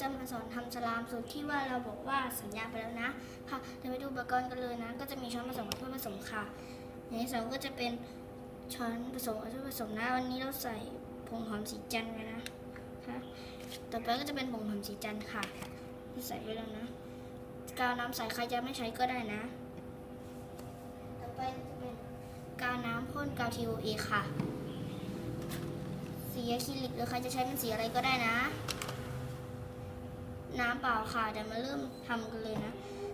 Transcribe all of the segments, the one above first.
จะมาสอนทำสลามสูตรที่ว่าเราบอกว่าสัญญาไปแล้วนะค่ะเดี๋ยวไปดูอุปกรณ์กันเลยนะ ก็จะมีช้อนผสมกับถ้วยผสมค่ะ อย่างที่สองก็จะเป็นช้อนผสมกับถ้วยผสมนะวันนี้เราใส่ผงหอมสีจันทร์ไว้นะค่ะต่อไปก็จะเป็นผงหอมสีจันทร์ค่ะ ที่ใส่ไว้แล้วนะกาวน้ำใสใครจะไม่ใช้ก็ได้นะ ต่อไปจะเป็นกาวน้ำพ่นกาว TOA ค่ะ สีอะคริลิกหรือใครจะใช้เป็นสีอะไรก็ได้นะ น้ำเปล่าค่ะเดี๋ยวมาเริ่มทำกันเลยนะ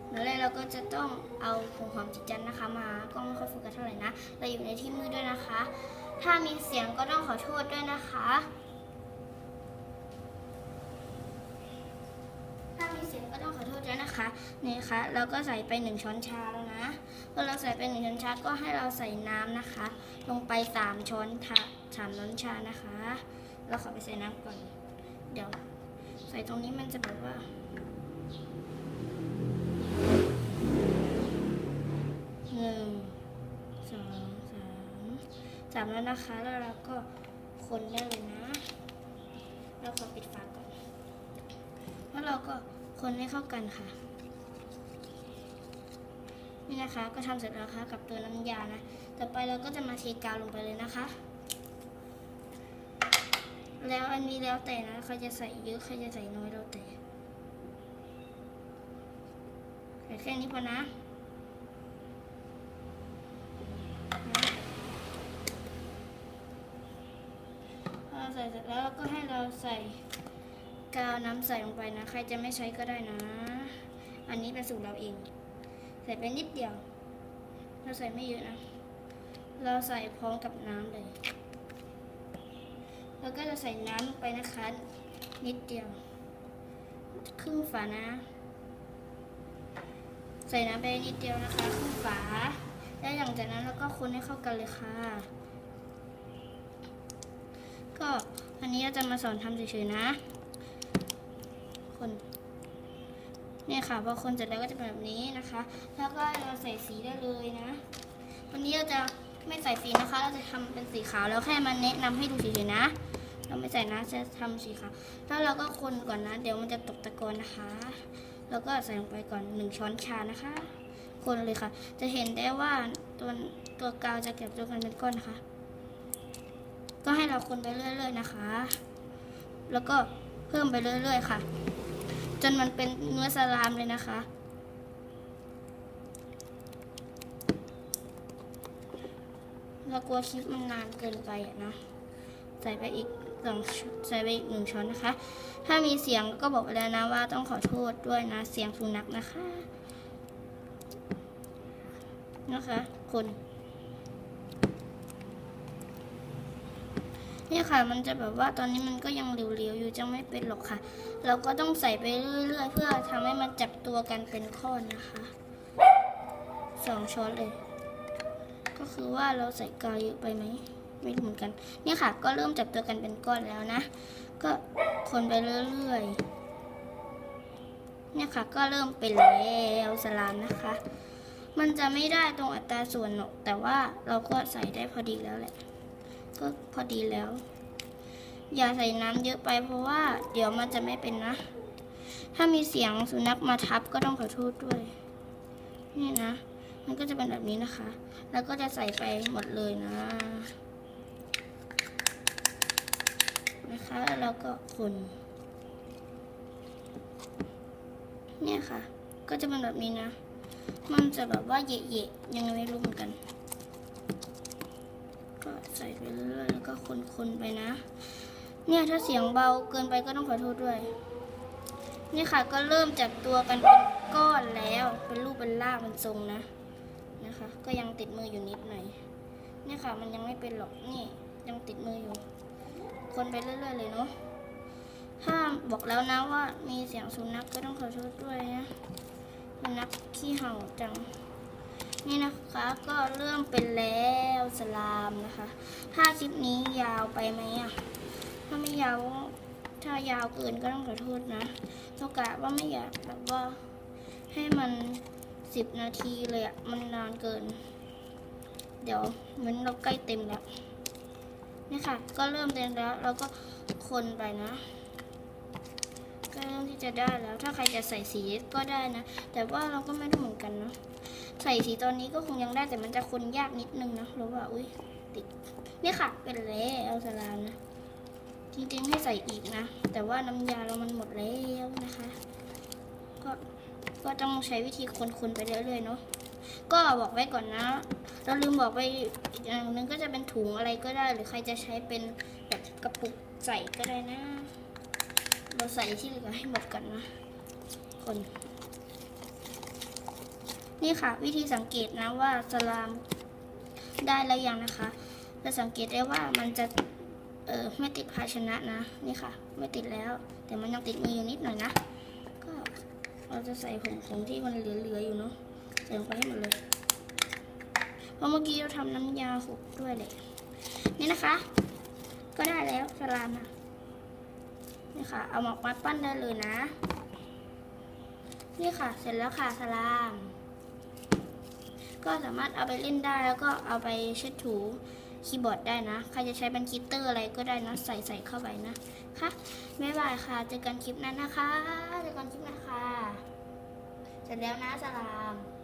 เดี๋ยวแรกเราก็จะต้องเอาผงหอมจิจันนะคะ มากล้องไม่ค่อยโฟกัสเท่าไหร่นะเราอยู่ในที่มืดด้วยนะคะ ถ้ามีเสียงก็ต้องขอโทษด้วยนะคะ ถ้ามีเสียงก็ต้องขอโทษด้วยนะคะนี่ค่ะเราก็ใส่ไปหนึ่งช้อนชาแล้วนะพอเราใส่ไปหนึ่งช้อนชาก็ให้เราใส่น้ำนะคะ ลงไปสามช้อนชาสามช้อนชานะคะ เราขอไปใส่น้ำก่อน ส่ตรงนี้มันจะแบบว่า หนึ่ง สอง สาม สามแล้วนะคะ แล้วเราก็คนได้เลยนะ เราขอปิดฝาก่อน แล้วเราก็คนให้เข้ากันค่ะ นี่นะคะ ก็ทำเสร็จแล้วค่ะกับตัวน้ำยานะ ต่อไปเราก็จะมาเทกาวลงไปเลยนะคะ แล้วอันนี้แล้วแต่นะใครจะใส่เยอะใครจะใส่น้อยแล้วแต่ใส่แค่นี้พอนะพอใส่เสร็จแล้วก็ให้เราใส่กาวน้ำใส่ลงไปนะ ใครจะไม่ใช้ก็ได้นะ อันนี้เป็นสูตรเราเอง ใส่ไปนิดเดียว เราใส่ไม่เยอะนะ เราใส่พร้อมกับน้ำเลย แล้วก็จะใส่น้ำลงไปนะคะ นิดเดียว ครึ่งฝานะ ใส่น้ำไปนิดเดียวนะคะ ครึ่งฝา แล้วหลังจากนั้นเราก็คนให้เข้ากันเลยค่ะ ก็อันนี้เราจะมาสอนทำเฉยๆนะ คนเนี่ยค่ะพอคนเสร็จแล้วก็จะเป็นแบบนี้นะคะ แล้วก็เราใส่สีได้เลยนะ วันนี้เราจะ ไม่ใส่สีนะคะ เราจะทำเป็นสีขาวแล้วแค่มาแนะนำให้ดูเฉยๆนะ เราไม่ใส่นะจะทำสีขาวแล้วเราก็คนก่อนนะ เดี๋ยวมันจะตกตะกอนนะคะ แล้วก็ใส่ลงไปก่อนหนึ่งช้อนชานะคะ คนเลยค่ะ จะเห็นได้ว่าตัวตัวกาวจะเก็บตัวกันเป็นก้อนนะคะ ก็ให้เราคนไปเรื่อยๆนะคะ แล้วก็เพิ่มไปเรื่อยๆค่ะ จนมันเป็นเนื้อสลามเลยนะคะ เรากลัวคลิปมันนานเกินไปอะนะใส่ไปอีกสองใส่ไปอีกหนึ่งช้อนนะคะ ถ้ามีเสียงก็บอกไปแล้วนะว่าต้องขอโทษด้วยนะ เสียงสุนัขนะคะ นะคะ คนนี่ค่ะมันจะแบบว่าตอนนี้มันก็ยังเหลวๆอยู่จะไม่เป็นหรอกค่ะ เราก็ต้องใส่ไปเรื่อยๆเพื่อทำให้มันจับตัวกันเป็นข้อนนะคะสองช้อนเลย ก็คือว่าเราใส่กาวเยอะไปไหมไม่รู้เหมือนกันเนี่ยค่ะ ก็เริ่มจับตัวกันเป็นก้อนแล้วนะ ก็คนไปเรื่อยๆเนี่ยค่ะ ก็เริ่มเป็นแล้วสลามนะคะ มันจะไม่ได้ตรงอัตราส่วนหรอก แต่ว่าเราก็ใส่ได้พอดีแล้วแหละ ก็พอดีแล้ว อย่าใส่น้ำเยอะไปเพราะว่า เดี๋ยวมันจะไม่เป็นนะ ถ้ามีเสียงสุนัขมาทับก็ต้องขอโทษด้วย นี่นะ มันก็จะเป็นแบบนี้นะคะ แล้วก็จะใส่ไปหมดเลยนะ นะคะแล้วเราก็คนเนี่ยค่ะ ก็จะเป็นแบบนี้นะ มันจะแบบว่าเยะๆยังไงไม่รู้เหมือนกัน ก็ใส่ไปเรื่อยๆแล้วก็คนๆไปนะ เนี่ยถ้าเสียงเบาเกินไปก็ต้องขอโทษด้วย นี่ค่ะก็เริ่มจับตัวกันเป็นก้อนแล้ว เป็นรูปเป็นร่างเป็นทรงนะ ก็ยังติดมืออยู่นิดหน่อยเนี่ยค่ะมันยังไม่เป็นหรอกนี่ยังติดมืออยู่ คนไปเรื่อยๆเลยเนาะถ้าบอกแล้วนะว่ามีเสียงสุนัขก็ต้องขอโทษด้วยนะสุนัขขี้เห่าจัง นี่นะคะก็เริ่มเป็นแล้วสลามนะคะ ถ้าคลิปนี้ยาวไปไหมอะถ้าไม่ยาวถ้ายาวเกินก็ต้องขอโทษนะโอกาสว่าไม่อยากแบบว่าให้มัน สิบนาทีเลยอะมันนานเกิน เดี๋ยวเหมือนเราใกล้เต็มแล้วนี่ค่ะ ก็เริ่มเต็มแล้วเราก็คนไปนะก็เริ่มที่จะได้แล้ว ถ้าใครจะใส่สีก็ได้นะ แต่ว่าเราก็ไม่รู้เหมือนกันเนาะใส่สีตอนนี้ก็คงยังได้แต่มันจะคนยากนิดนึงนะหรือว่าอุ้ยติดนี่ค่ะเป็นแล้วสลามนะจริงๆให้ใส่อีกนะ แต่ว่าน้ำยาเรามันหมดแล้วนะคะ ก็ ก็ต้องใช้วิธีคนๆไปเรื่อยๆเนาะก็บอกไว้ก่อนนะ เราลืมบอกไปอีกอย่างหนึงก็จะเป็นถุงอะไรก็ได้ หรือใครจะใช้เป็นแบบกระปุกใส่ก็ได้นะ เราใส่ที่เหลือให้หมดก่อนนะ คน นี่ค่ะ วิธีสังเกตนะว่าสลามได้แล้วยังนะคะจะสังเกตได้ว่ามันจะเออไม่ติดภาชนะนะ นี่ค่ะ ไม่ติดแล้ว แต่มันยังติดมืออยู่นิดหน่อยนะ เราจะใส่ผงผงที่มันเหลือๆอยู่เนาะใส่ลงไปให้หมดเลย เพราะเมื่อกี้เราทำน้ำยาหกด้วยเลยนี่นะคะ ก็ได้แล้วสลามนะนี่ค่ะ เอาหมอกมาปั้นได้เลยนะ นี่ค่ะ เสร็จแล้วค่ะสลาม ก็สามารถเอาไปเล่นได้แล้วก็เอาไปเช็ดถู คีย์บอร์ดได้นะ ใครจะใช้เป็นคิตเตอร์อะไรก็ได้นะ ใส่ใส่เข้าไปนะ ค่ะบ๊ายบายค่ะ เจอกันคลิปนั้นนะคะ เจอกันคลิปหน้าค่ะ เสร็จแล้วนะสลาม